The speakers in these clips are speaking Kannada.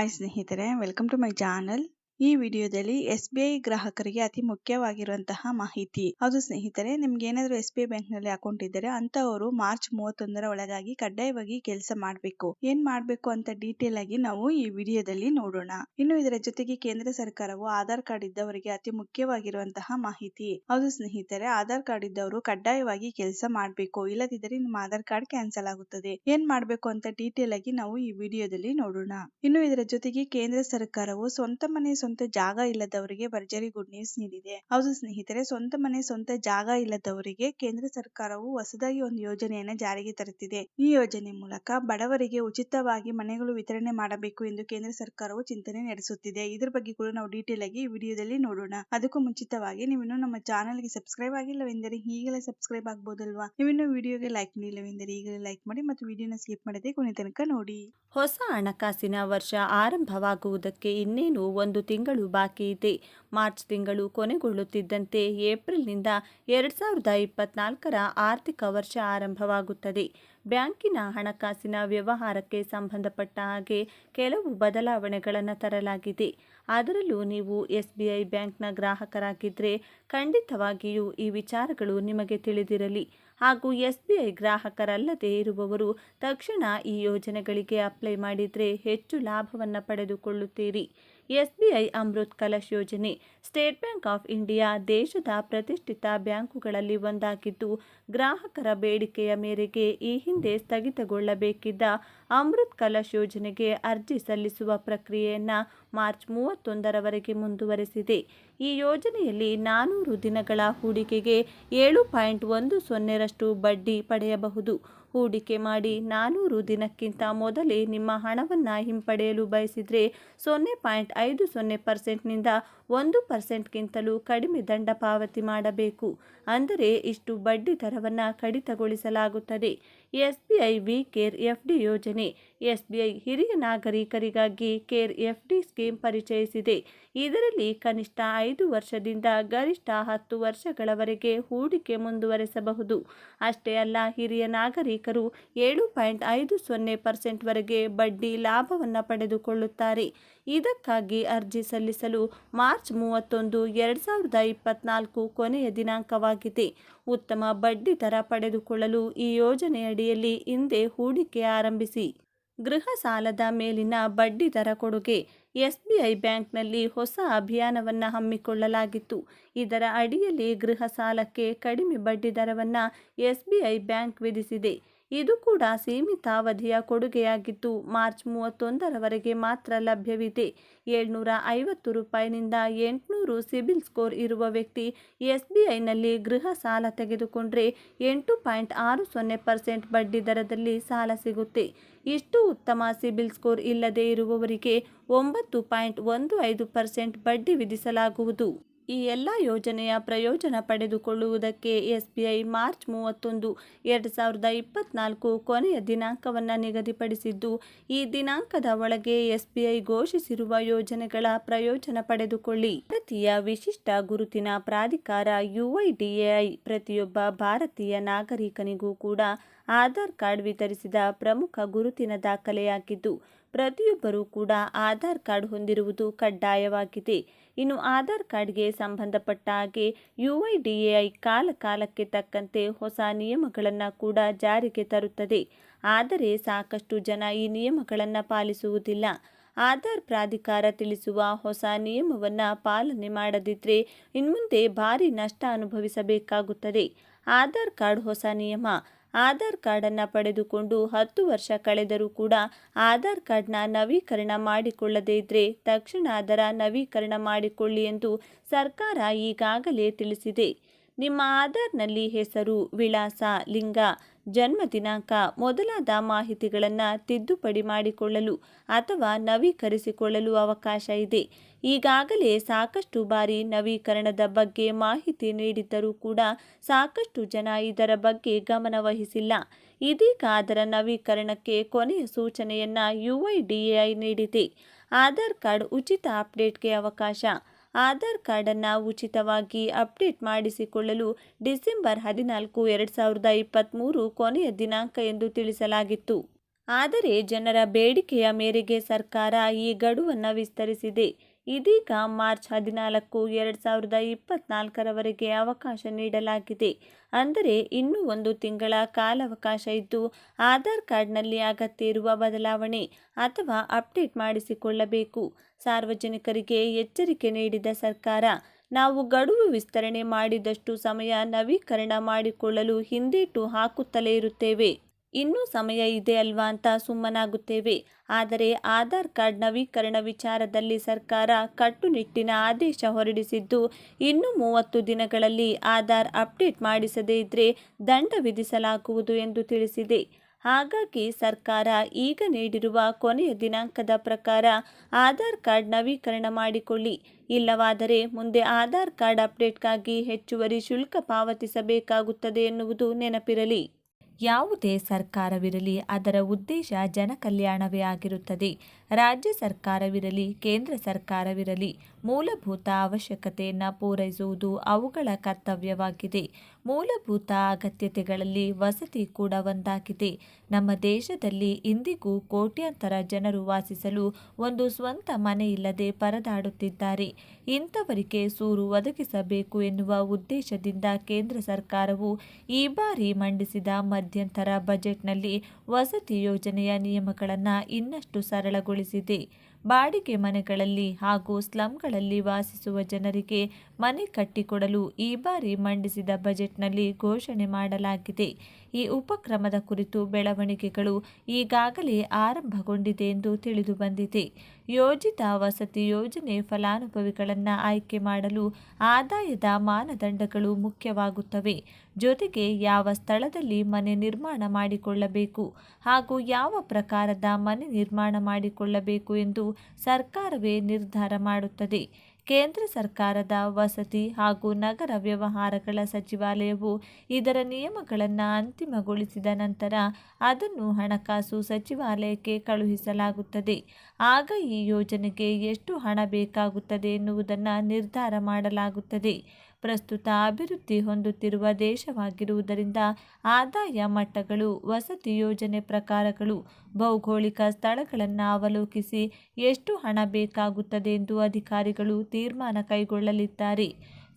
ಹಾಯ್ ಸ್ನೇಹಿತರೆ ವೆಲ್ಕಮ್ ಟು ಮೈ ಚಾನಲ್ ಈ ವಿಡಿಯೋದಲ್ಲಿ ಎಸ್ ಬಿ ಐ ಗ್ರಾಹಕರಿಗೆ ಅತಿ ಮುಖ್ಯವಾಗಿರುವಂತಹ ಮಾಹಿತಿ. ಹೌದು ಸ್ನೇಹಿತರೆ, ನಿಮ್ಗೆ ಏನಾದ್ರು ಎಸ್ ಬಿ ಐ ಬ್ಯಾಂಕ್ನಲ್ಲಿ ಅಕೌಂಟ್ ಇದ್ದರೆ ಅಂತವರು ಮಾರ್ಚ್ ಮೂವತ್ತೊಂದರ ಒಳಗಾಗಿ ಕಡ್ಡಾಯವಾಗಿ ಕೆಲಸ ಮಾಡಬೇಕು. ಏನ್ ಮಾಡಬೇಕು ಅಂತ ಡೀಟೇಲ್ ಆಗಿ ನಾವು ಈ ವಿಡಿಯೋದಲ್ಲಿ ನೋಡೋಣ. ಇನ್ನು ಇದರ ಜೊತೆಗೆ ಕೇಂದ್ರ ಸರ್ಕಾರವು ಆಧಾರ್ ಕಾರ್ಡ್ ಇದ್ದವರಿಗೆ ಅತಿ ಮುಖ್ಯವಾಗಿರುವಂತಹ ಮಾಹಿತಿ. ಹೌದು ಸ್ನೇಹಿತರೆ, ಆಧಾರ್ ಕಾರ್ಡ್ ಇದ್ದವರು ಕಡ್ಡಾಯವಾಗಿ ಕೆಲಸ ಮಾಡಬೇಕು. ಇಲ್ಲದಿದ್ದರೆ ನಿಮ್ಮ ಆಧಾರ್ ಕಾರ್ಡ್ ಕ್ಯಾನ್ಸಲ್ ಆಗುತ್ತದೆ. ಏನ್ ಮಾಡಬೇಕು ಅಂತ ಡೀಟೇಲ್ ಆಗಿ ನಾವು ಈ ವಿಡಿಯೋದಲ್ಲಿ ನೋಡೋಣ. ಇನ್ನು ಇದರ ಜೊತೆಗೆ ಕೇಂದ್ರ ಸರ್ಕಾರವು ಸ್ವಂತ ಮನೆ ಸ್ವಂತ ಜಾಗ ಇಲ್ಲದವರಿಗೆ ಭರ್ಜರಿ ಗುಡ್ ನ್ಯೂಸ್ ನೀಡಿದೆ. ಹೌದು ಸ್ನೇಹಿತರೆ, ಸ್ವಂತ ಮನೆ, ಸ್ವಂತ ಜಾಗ ಇಲ್ಲದವರಿಗೆ ಕೇಂದ್ರ ಸರ್ಕಾರವು ಹೊಸದಾಗಿ ಒಂದು ಯೋಜನೆಯನ್ನ ಜಾರಿಗೆ ತರುತ್ತಿದೆ. ಈ ಯೋಜನೆ ಮೂಲಕ ಬಡವರಿಗೆ ಉಚಿತವಾಗಿ ಮನೆಗಳು ವಿತರಣೆ ಮಾಡಬೇಕು ಎಂದು ಕೇಂದ್ರ ಸರ್ಕಾರವು ಚಿಂತನೆ ನಡೆಸುತ್ತಿದೆ. ಇದರ ಬಗ್ಗೆ ಕೂಡ ನಾವು ಡೀಟೇಲ್ ಆಗಿ ಈ ವಿಡಿಯೋದಲ್ಲಿ ನೋಡೋಣ. ಅದಕ್ಕೂ ಮುಂಚಿತವಾಗಿ ನೀವು ನಮ್ಮ ನಮ್ಮ ಚಾನಲ್ಗೆ ಸಬ್ಸ್ಕ್ರೈಬ್ ಆಗಿಲ್ಲವೆಂದರೆ ಈಗಲೇ ಸಬ್ಸ್ಕ್ರೈಬ್ ಆಗ್ಬೋದಲ್ವಾ? ನೀವಿನ್ನೂ ವಿಡಿಯೋಗೆ ಲೈಕ್ ಮಾಡಿಲ್ಲವೆಂದರೆ ಈಗಲೇ ಲೈಕ್ ಮಾಡಿ ಮತ್ತು ವಿಡಿಯೋನ ಸ್ಕಿಪ್ ಮಾಡದೆ ಕೊನೆ ತನಕ ನೋಡಿ. ಹೊಸ ಹಣಕಾಸಿನ ವರ್ಷ ಆರಂಭವಾಗುವುದಕ್ಕೆ ಇನ್ನೇನು ಒಂದು ತಿಂಗಳು ಬಾಕಿ ಇದೆ. ಮಾರ್ಚ್ ತಿಂಗಳು ಕೊನೆಗೊಳ್ಳುತ್ತಿದ್ದಂತೆ ಏಪ್ರಿಲ್ನಿಂದ ಎರಡ್ ಸಾವಿರದ ಇಪ್ಪತ್ನಾಲ್ಕರ ಆರ್ಥಿಕ ವರ್ಷ ಆರಂಭವಾಗುತ್ತದೆ. ಬ್ಯಾಂಕಿನ ಹಣಕಾಸಿನ ವ್ಯವಹಾರಕ್ಕೆ ಸಂಬಂಧಪಟ್ಟ ಹಾಗೆ ಕೆಲವು ಬದಲಾವಣೆಗಳನ್ನು ತರಲಾಗಿದೆ. ಅದರಲ್ಲೂ ನೀವು ಎಸ್ ಬಿ ಐ ಬ್ಯಾಂಕ್ನ ಗ್ರಾಹಕರಾಗಿದ್ದರೆ ಖಂಡಿತವಾಗಿಯೂ ಈ ವಿಚಾರಗಳು ನಿಮಗೆ ತಿಳಿದಿರಲಿ. ಹಾಗೂ ಎಸ್ ಬಿ ಗ್ರಾಹಕರಲ್ಲದೇ ಇರುವವರು ತಕ್ಷಣ ಈ ಯೋಜನೆಗಳಿಗೆ ಅಪ್ಲೈ ಮಾಡಿದರೆ ಹೆಚ್ಚು ಲಾಭವನ್ನು ಪಡೆದುಕೊಳ್ಳುತ್ತೀರಿ. S B I Amrit Kalash ಯೋಜನೆ. ಸ್ಟೇಟ್ ಬ್ಯಾಂಕ್ ಆಫ್ ಇಂಡಿಯಾ ದೇಶದ ಪ್ರತಿಷ್ಠಿತ ಬ್ಯಾಂಕುಗಳಲ್ಲಿ ಒಂದಾಗಿದ್ದು, ಗ್ರಾಹಕರ ಬೇಡಿಕೆಯ ಮೇರೆಗೆ ಈ ಹಿಂದೆ ಸ್ಥಗಿತಗೊಳ್ಳಬೇಕಿದ್ದ ಅಮೃತ್ ಕಲಶ್ ಯೋಜನೆಗೆ ಅರ್ಜಿ ಸಲ್ಲಿಸುವ ಪ್ರಕ್ರಿಯೆಯನ್ನು ಮಾರ್ಚ್ ಮೂವತ್ತೊಂದರವರೆಗೆ ಮುಂದುವರೆಸಿದೆ. ಈ ಯೋಜನೆಯಲ್ಲಿ ನಾನೂರು ದಿನಗಳ ಹೂಡಿಕೆಗೆ ಏಳು ಪಾಯಿಂಟ್ ಒಂದು ಸೊನ್ನೆರಷ್ಟು ಬಡ್ಡಿ ಪಡೆಯಬಹುದು. ಹೂಡಿಕೆ ಮಾಡಿ ನಾನೂರು ದಿನಕ್ಕಿಂತ ಮೊದಲೇ ನಿಮ್ಮ ಹಣವನ್ನು ಹಿಂಪಡೆಯಲು ಬಯಸಿದರೆ ಸೊನ್ನೆ ಪಾಯಿಂಟ್ ಐದು ಸೊನ್ನೆ ಪರ್ಸೆಂಟ್ನಿಂದ ಒಂದು ಪರ್ಸೆಂಟ್ಗಿಂತಲೂ ಕಡಿಮೆ ದಂಡ ಪಾವತಿ ಮಾಡಬೇಕು. ಅಂದರೆ ಇಷ್ಟು ಬಡ್ಡಿ ದರವನ್ನು ಕಡಿತಗೊಳಿಸಲಾಗುತ್ತದೆ. S B we care F D ಯೋಜನೆ ಎಸ್ಬಿಐ ಹಿರಿಯ ನಾಗರಿಕರಿಗಾಗಿ ಕೇರ್ ಎಫ್ಡಿ ಸ್ಕೀಮ್ ಪರಿಚಯಿಸಿದೆ. ಇದರಲ್ಲಿ ಕನಿಷ್ಠ ಐದು ವರ್ಷದಿಂದ ಗರಿಷ್ಠ ಹತ್ತು ವರ್ಷಗಳವರೆಗೆ ಹೂಡಿಕೆ ಮುಂದುವರೆಸಬಹುದು. ಅಷ್ಟೇ ಅಲ್ಲ, ಹಿರಿಯ ನಾಗರಿಕರು ಏಳು ಪಾಯಿಂಟ್ ಐದು ಸೊನ್ನೆ ಪರ್ಸೆಂಟ್ವರೆಗೆ ಬಡ್ಡಿ ಲಾಭವನ್ನು ಪಡೆದುಕೊಳ್ಳುತ್ತಾರೆ. ಇದಕ್ಕಾಗಿ ಅರ್ಜಿ ಸಲ್ಲಿಸಲು ಮಾರ್ಚ್ ಮೂವತ್ತೊಂದು ಎರಡು ಸಾವಿರದ ಇಪ್ಪತ್ನಾಲ್ಕು ಕೊನೆಯ ದಿನಾಂಕವಾಗಿದೆ. ಉತ್ತಮ ಬಡ್ಡಿ ದರ ಪಡೆದುಕೊಳ್ಳಲು ಈ ಯೋಜನೆಯಡಿಯಲ್ಲಿ ಹಿಂದೆ ಹೂಡಿಕೆ ಆರಂಭಿಸಿ. ಗೃಹ ಸಾಲದ ಮೇಲಿನ ಬಡ್ಡಿ ದರ ಕೊಡುಗೆ ಎಸ್ ಬಿ ಐ ಬ್ಯಾಂಕ್ನಲ್ಲಿ ಹೊಸ ಅಭಿಯಾನವನ್ನು ಹಮ್ಮಿಕೊಳ್ಳಲಾಗಿತ್ತು. ಇದರ ಅಡಿಯಲ್ಲಿ ಗೃಹ ಸಾಲಕ್ಕೆ ಕಡಿಮೆ ಬಡ್ಡಿ ದರವನ್ನು ಎಸ್ ಬಿ ಐ ಬ್ಯಾಂಕ್ ವಿಧಿಸಿದೆ. ಇದು ಕೂಡ ಸೀಮಿತ ಅವಧಿಯ ಕೊಡುಗೆಯಾಗಿದ್ದು ಮಾರ್ಚ್ ಮೂವತ್ತೊಂದರವರೆಗೆ ಮಾತ್ರ ಲಭ್ಯವಿದೆ. ಏಳ್ನೂರ ಐವತ್ತು ರೂಪಾಯಿನಿಂದ ಎಂಟುನೂರು ಸಿಬಿಲ್ ಸ್ಕೋರ್ ಇರುವ ವ್ಯಕ್ತಿ ಎಸ್ ಬಿ ಐನಲ್ಲಿ ಗೃಹ ಸಾಲ ತೆಗೆದುಕೊಂಡ್ರೆ ಎಂಟು ಪಾಯಿಂಟ್ ಆರು ಸೊನ್ನೆ ಪರ್ಸೆಂಟ್ ಬಡ್ಡಿ ದರದಲ್ಲಿ ಸಾಲ ಸಿಗುತ್ತೆ. ಇಷ್ಟು ಉತ್ತಮ ಸಿಬಿಲ್ ಸ್ಕೋರ್ ಇಲ್ಲದೇ ಇರುವವರಿಗೆ ಒಂಬತ್ತು ಪಾಯಿಂಟ್ ಒಂದು ಐದು ಪರ್ಸೆಂಟ್ ಬಡ್ಡಿ ವಿಧಿಸಲಾಗುವುದು. ಈ ಎಲ್ಲ ಯೋಜನೆಯ ಪ್ರಯೋಜನ ಪಡೆದುಕೊಳ್ಳುವುದಕ್ಕೆ ಎಸ್ಬಿಐ ಮಾರ್ಚ್ ಮೂವತ್ತೊಂದು, ಎರಡು ಸಾವಿರದ ಇಪ್ಪತ್ನಾಲ್ಕು ಕೊನೆಯ ದಿನಾಂಕವನ್ನು ನಿಗದಿಪಡಿಸಿದ್ದು, ಈ ದಿನಾಂಕದ ಒಳಗೆ ಎಸ್ಬಿಐ ಘೋಷಿಸಿರುವ ಯೋಜನೆಗಳ ಪ್ರಯೋಜನ ಪಡೆದುಕೊಳ್ಳಿ. ಭಾರತೀಯ ವಿಶಿಷ್ಟ ಗುರುತಿನ ಪ್ರಾಧಿಕಾರ ಯುಐಡಿಎಐ ಪ್ರತಿಯೊಬ್ಬ ಭಾರತೀಯ ನಾಗರಿಕನಿಗೂ ಕೂಡ ಆಧಾರ್ ಕಾರ್ಡ್ ವಿತರಿಸಿದ ಪ್ರಮುಖ ಗುರುತಿನ ದಾಖಲೆಯಾಗಿದ್ದು ಪ್ರತಿಯೊಬ್ಬರೂ ಕೂಡ ಆಧಾರ್ ಕಾರ್ಡ್ ಹೊಂದಿರುವುದು ಕಡ್ಡಾಯವಾಗಿದೆ. ಇನ್ನು ಆಧಾರ್ ಕಾರ್ಡ್ಗೆ ಸಂಬಂಧಪಟ್ಟ ಹಾಗೆ ಯುಐಡಿಎಐ ಕಾಲ ಕಾಲಕ್ಕೆ ತಕ್ಕಂತೆ ಹೊಸ ನಿಯಮಗಳನ್ನು ಕೂಡ ಜಾರಿಗೆ ತರುತ್ತದೆ. ಆದರೆ ಸಾಕಷ್ಟು ಜನ ಈ ನಿಯಮಗಳನ್ನು ಪಾಲಿಸುವುದಿಲ್ಲ. ಆಧಾರ್ ಪ್ರಾಧಿಕಾರ ತಿಳಿಸುವ ಹೊಸ ನಿಯಮವನ್ನು ಪಾಲನೆ ಮಾಡದಿದ್ದರೆ ಇನ್ಮುಂದೆ ಭಾರಿ ನಷ್ಟ ಅನುಭವಿಸಬೇಕಾಗುತ್ತದೆ. ಆಧಾರ್ ಕಾರ್ಡ್ ಹೊಸ ನಿಯಮ ಆಧಾರ್ ಕಾರ್ಡನ್ನು ಪಡೆದುಕೊಂಡು ಹತ್ತು ವರ್ಷ ಕಳೆದರೂ ಕೂಡ ಆಧಾರ್ ಕಾರ್ಡ್ನ ನವೀಕರಣ ಮಾಡಿಕೊಳ್ಳದೇ ಇದ್ದರೆ ತಕ್ಷಣ ಅದರ ನವೀಕರಣ ಮಾಡಿಕೊಳ್ಳಿ ಎಂದು ಸರ್ಕಾರ ಈಗಾಗಲೇ ತಿಳಿಸಿದೆ. ನಿಮ್ಮ ಆಧಾರ್ನಲ್ಲಿ ಹೆಸರು, ವಿಳಾಸ, ಲಿಂಗ, ಜನ್ಮ ದಿನಾಂಕ ಮೊದಲಾದ ಮಾಹಿತಿಗಳನ್ನು ತಿದ್ದುಪಡಿ ಮಾಡಿಕೊಳ್ಳಲು ಅಥವಾ ನವೀಕರಿಸಿಕೊಳ್ಳಲು ಅವಕಾಶ ಇದೆ. ಈಗಾಗಲೇ ಸಾಕಷ್ಟು ಬಾರಿ ನವೀಕರಣದ ಬಗ್ಗೆ ಮಾಹಿತಿ ನೀಡಿದ್ದರೂ ಕೂಡ ಸಾಕಷ್ಟು ಜನ ಇದರ ಬಗ್ಗೆ ಗಮನವಹಿಸಿಲ್ಲ ಇದೀಗ ಅದರ ನವೀಕರಣಕ್ಕೆ ಕೊನೆಯ ಸೂಚನೆಯನ್ನು ಯುಐಡಿಎಐ ನೀಡಿದೆ. ಆಧಾರ್ ಕಾರ್ಡ್ ಉಚಿತ ಅಪ್ಡೇಟ್ಗೆ ಅವಕಾಶ. ಆಧಾರ್ ಕಾರ್ಡನ್ನು ಉಚಿತವಾಗಿ ಅಪ್ಡೇಟ್ ಮಾಡಿಸಿಕೊಳ್ಳಲು ಡಿಸೆಂಬರ್ ಹದಿನಾಲ್ಕು, ಎರಡು ಸಾವಿರದ ಇಪ್ಪತ್ತ್ಮೂರು ಕೊನೆಯ ದಿನಾಂಕ ಎಂದು ತಿಳಿಸಲಾಗಿತ್ತು. ಆದರೆ ಜನರ ಬೇಡಿಕೆಯ ಮೇರೆಗೆ ಸರ್ಕಾರ ಈ ಗಡುವನ್ನು ವಿಸ್ತರಿಸಿದೆ. ಇದೀಗ ಮಾರ್ಚ್ ಹದಿನಾಲ್ಕು, ಎರಡು ಸಾವಿರದ ಇಪ್ಪತ್ನಾಲ್ಕರವರೆಗೆ ಅವಕಾಶ ನೀಡಲಾಗಿದೆ. ಅಂದರೆ ಇನ್ನೂ ಒಂದು ತಿಂಗಳ ಕಾಲಾವಕಾಶ ಇದ್ದು, ಆಧಾರ್ ಕಾರ್ಡ್ನಲ್ಲಿ ಅಗತ್ಯ ಇರುವ ಬದಲಾವಣೆ ಅಥವಾ ಅಪ್ಡೇಟ್ ಮಾಡಿಸಿಕೊಳ್ಳಬೇಕು. ಸಾರ್ವಜನಿಕರಿಗೆ ಎಚ್ಚರಿಕೆ ನೀಡಿದ ಸರ್ಕಾರ, ನಾವು ಗಡುವು ವಿಸ್ತರಣೆ ಮಾಡಿದಷ್ಟು ಸಮಯ ನವೀಕರಣ ಮಾಡಿಕೊಳ್ಳಲು ಹಿಂದೇಟು ಹಾಕುತ್ತಲೇ ಇರುತ್ತೇವೆ. ಇನ್ನೂ ಸಮಯ ಇದೆ ಅಲ್ವಾ ಅಂತ ಸುಮ್ಮನಾಗುತ್ತೇವೆ. ಆದರೆ ಆಧಾರ್ ಕಾರ್ಡ್ ನವೀಕರಣ ವಿಚಾರದಲ್ಲಿ ಸರ್ಕಾರ ಕಟ್ಟುನಿಟ್ಟಿನ ಆದೇಶ ಹೊರಡಿಸಿದ್ದು, ಇನ್ನು ಮೂವತ್ತು ದಿನಗಳಲ್ಲಿ ಆಧಾರ್ ಅಪ್ಡೇಟ್ ಮಾಡಿಸದೇ ಇದ್ದರೆ ದಂಡ ವಿಧಿಸಲಾಗುವುದು ಎಂದು ತಿಳಿಸಿದೆ. ಹಾಗಾಗಿ ಸರ್ಕಾರ ಈಗ ನೀಡಿರುವ ಕೊನೆಯ ದಿನಾಂಕದ ಪ್ರಕಾರ ಆಧಾರ್ ಕಾರ್ಡ್ ನವೀಕರಣ ಮಾಡಿಕೊಳ್ಳಿ. ಇಲ್ಲವಾದರೆ ಮುಂದೆ ಆಧಾರ್ ಕಾರ್ಡ್ ಅಪ್ಡೇಟ್ಗಾಗಿ ಹೆಚ್ಚುವರಿ ಶುಲ್ಕ ಪಾವತಿಸಬೇಕಾಗುತ್ತದೆ ಎನ್ನುವುದು ನೆನಪಿರಲಿ. ಯಾವುದೇ ಸರ್ಕಾರವಿರಲಿ ಅದರ ಉದ್ದೇಶ ಜನಕಲ್ಯಾಣವೇ ಆಗಿರುತ್ತದೆ. ರಾಜ್ಯ ಸರ್ಕಾರವಿರಲಿ, ಕೇಂದ್ರ ಸರ್ಕಾರವಿರಲಿ ಮೂಲಭೂತ ಅವಶ್ಯಕತೆಯನ್ನು ಪೂರೈಸುವುದು ಅವುಗಳ ಕರ್ತವ್ಯವಾಗಿದೆ. ಮೂಲಭೂತ ಅಗತ್ಯತೆಗಳಲ್ಲಿ ವಸತಿ ಕೂಡ ಒಂದಾಗಿದೆ. ನಮ್ಮ ದೇಶದಲ್ಲಿ ಇಂದಿಗೂ ಕೋಟ್ಯಾಂತರ ಜನರು ವಾಸಿಸಲು ಒಂದು ಸ್ವಂತ ಮನೆ ಇಲ್ಲದೆ ಪರದಾಡುತ್ತಿದ್ದಾರೆ. ಇಂಥವರಿಗೆ ಸೂರು ಒದಗಿಸಬೇಕು ಎನ್ನುವ ಉದ್ದೇಶದಿಂದ ಕೇಂದ್ರ ಸರ್ಕಾರವು ಈ ಬಾರಿ ಮಂಡಿಸಿದ ಮಧ್ಯಂತರ ಬಜೆಟ್ನಲ್ಲಿ ವಸತಿ ಯೋಜನೆಯ ನಿಯಮಗಳನ್ನು ಇನ್ನಷ್ಟು પોલીસે તે ಬಾಡಿಗೆ ಮನೆಗಳಲ್ಲಿ ಹಾಗೂ ಸ್ಲಂಗಳಲ್ಲಿ ವಾಸಿಸುವ ಜನರಿಗೆ ಮನೆ ಕಟ್ಟಿಕೊಡಲು ಈ ಬಾರಿ ಮಂಡಿಸಿದ ಬಜೆಟ್ನಲ್ಲಿ ಘೋಷಣೆ ಮಾಡಲಾಗಿದೆ. ಈ ಉಪಕ್ರಮದ ಕುರಿತು ಬೆಳವಣಿಗೆಗಳು ಈಗಾಗಲೇ ಆರಂಭಗೊಂಡಿದೆ ಎಂದು ತಿಳಿದು ಬಂದಿದೆ. ಯೋಜಿತ ವಸತಿ ಯೋಜನೆ ಫಲಾನುಭವಿಗಳನ್ನು ಆಯ್ಕೆ ಮಾಡಲು ಆದಾಯದ ಮಾನದಂಡಗಳು ಮುಖ್ಯವಾಗುತ್ತವೆ. ಜೊತೆಗೆ ಯಾವ ಸ್ಥಳದಲ್ಲಿ ಮನೆ ನಿರ್ಮಾಣ ಮಾಡಿಕೊಳ್ಳಬೇಕು ಹಾಗೂ ಯಾವ ಪ್ರಕಾರದ ಮನೆ ನಿರ್ಮಾಣ ಮಾಡಿಕೊಳ್ಳಬೇಕು ಎಂದು ಸರ್ಕಾರವೇ ನಿರ್ಧಾರ ಮಾಡುತ್ತದೆ. ಕೇಂದ್ರ ಸರ್ಕಾರದ ವಸತಿ ಹಾಗೂ ನಗರ ವ್ಯವಹಾರಗಳ ಸಚಿವಾಲಯವು ಇದರ ನಿಯಮಗಳನ್ನು ಅಂತಿಮಗೊಳಿಸಿದ ನಂತರ ಅದನ್ನು ಹಣಕಾಸು ಸಚಿವಾಲಯಕ್ಕೆ ಕಳುಹಿಸಲಾಗುತ್ತದೆ. ಆಗ ಈ ಯೋಜನೆಗೆ ಎಷ್ಟು ಹಣ ಬೇಕಾಗುತ್ತದೆ ಎನ್ನುವುದನ್ನು ನಿರ್ಧಾರ ಮಾಡಲಾಗುತ್ತದೆ. ಪ್ರಸ್ತುತ ಅಭಿವೃದ್ಧಿ ಹೊಂದುತ್ತಿರುವ ದೇಶವಾಗಿರುವುದರಿಂದ ಆದಾಯ ಮಟ್ಟಗಳು, ವಸತಿ ಯೋಜನೆ ಪ್ರಕಾರಗಳು, ಭೌಗೋಳಿಕ ಸ್ಥಳಗಳನ್ನು ಅವಲೋಕಿಸಿ ಎಷ್ಟು ಹಣ ಬೇಕಾಗುತ್ತದೆ ಎಂದು ಅಧಿಕಾರಿಗಳು ತೀರ್ಮಾನ ಕೈಗೊಳ್ಳಲಿದ್ದಾರೆ.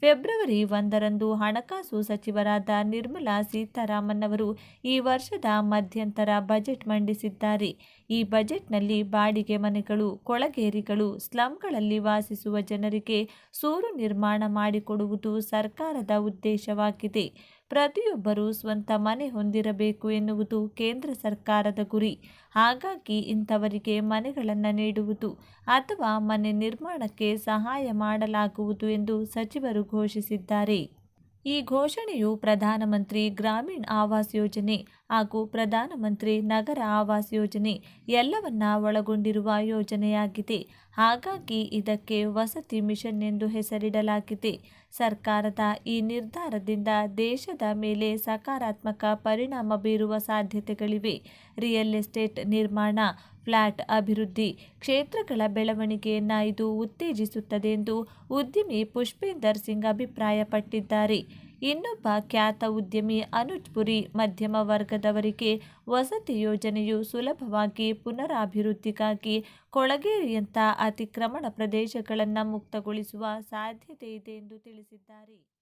ಫೆಬ್ರವರಿ ಒಂದರಂದು ಹಣಕಾಸು ಸಚಿವರಾದ ನಿರ್ಮಲಾ ಸೀತಾರಾಮನ್ ಅವರು ಈ ವರ್ಷದ ಮಧ್ಯಂತರ ಬಜೆಟ್ ಮಂಡಿಸಿದ್ದಾರೆ. ಈ ಬಜೆಟ್ನಲ್ಲಿ ಬಾಡಿಗೆ ಮನೆಗಳು, ಕೊಳಗೇರಿಗಳು, ಸ್ಲಂಗಳಲ್ಲಿ ವಾಸಿಸುವ ಜನರಿಗೆ ಸೂರು ನಿರ್ಮಾಣ ಮಾಡಿಕೊಡುವುದು ಸರ್ಕಾರದ ಉದ್ದೇಶವಾಗಿದೆ. ಪ್ರತಿಯೊಬ್ಬರೂ ಸ್ವಂತ ಮನೆ ಹೊಂದಿರಬೇಕು ಎನ್ನುವುದು ಕೇಂದ್ರ ಸರ್ಕಾರದ ಗುರಿ. ಹಾಗಾಗಿ ಇಂಥವರಿಗೆ ಮನೆಗಳನ್ನು ನೀಡುವುದು ಅಥವಾ ಮನೆ ನಿರ್ಮಾಣಕ್ಕೆ ಸಹಾಯ ಮಾಡಲಾಗುವುದು ಎಂದು ಸಚಿವರು ಘೋಷಿಸಿದ್ದಾರೆ. ಈ ಘೋಷಣೆಯು ಪ್ರಧಾನಮಂತ್ರಿ ಗ್ರಾಮೀಣ್ ಆವಾಸ್ ಯೋಜನೆ ಹಾಗೂ ಪ್ರಧಾನಮಂತ್ರಿ ನಗರ ಆವಾಸ್ ಯೋಜನೆ ಎಲ್ಲವನ್ನ ಒಳಗೊಂಡಿರುವ ಯೋಜನೆಯಾಗಿದೆ. ಹಾಗಾಗಿ ಇದಕ್ಕೆ ವಸತಿ ಮಿಷನ್ ಎಂದು ಹೆಸರಿಡಲಾಗಿದೆ. ಸರ್ಕಾರದ ಈ ನಿರ್ಧಾರದಿಂದ ದೇಶದ ಮೇಲೆ ಸಕಾರಾತ್ಮಕ ಪರಿಣಾಮ ಬೀರುವ ಸಾಧ್ಯತೆಗಳಿವೆ. ರಿಯಲ್ ಎಸ್ಟೇಟ್ ನಿರ್ಮಾಣ ಫ್ಲಾಟ್ ಅಭಿವೃದ್ಧಿ ಕ್ಷೇತ್ರಗಳ ಬೆಳವಣಿಗೆಯನ್ನು ಇದು ಉತ್ತೇಜಿಸುತ್ತದೆ ಎಂದು ಉದ್ಯಮಿ ಪುಷ್ಪೇಂದರ್ ಸಿಂಗ್ ಅಭಿಪ್ರಾಯಪಟ್ಟಿದ್ದಾರೆ. ಇನ್ನೊಬ್ಬ ಖ್ಯಾತ ಉದ್ಯಮಿ ಅನುಜ್ ಪುರಿ ಮಧ್ಯಮ ವರ್ಗದವರಿಗೆ ವಸತಿ ಯೋಜನೆಯು ಸುಲಭವಾಗಿ ಪುನರಾಭಿವೃದ್ಧಿಗಾಗಿ ಕೊಳಗೇರಿಯಂಥ ಅತಿಕ್ರಮಣ ಪ್ರದೇಶಗಳನ್ನು ಮುಕ್ತಗೊಳಿಸುವ ಸಾಧ್ಯತೆ ಇದೆ ಎಂದು ತಿಳಿಸಿದ್ದಾರೆ.